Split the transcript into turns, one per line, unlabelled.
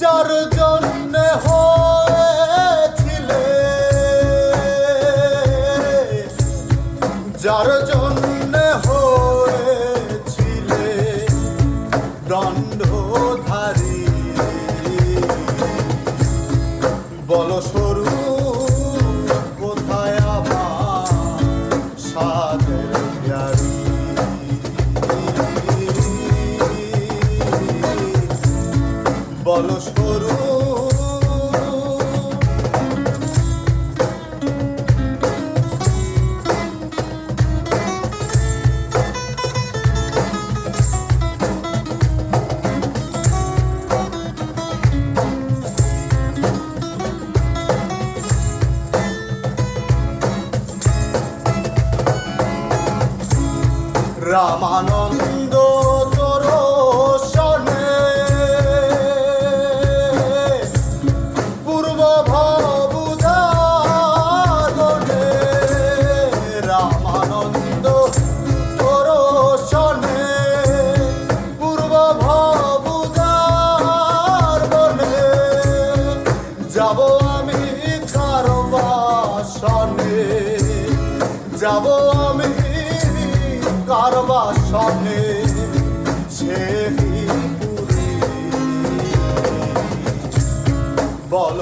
যার জন্য হয়েছিলে। যার জন্য হয়েছিলে দণ্ডধারী। বলো রামানন্দ কারবাসনে যাব আমি কারবা সনে পুরী? বল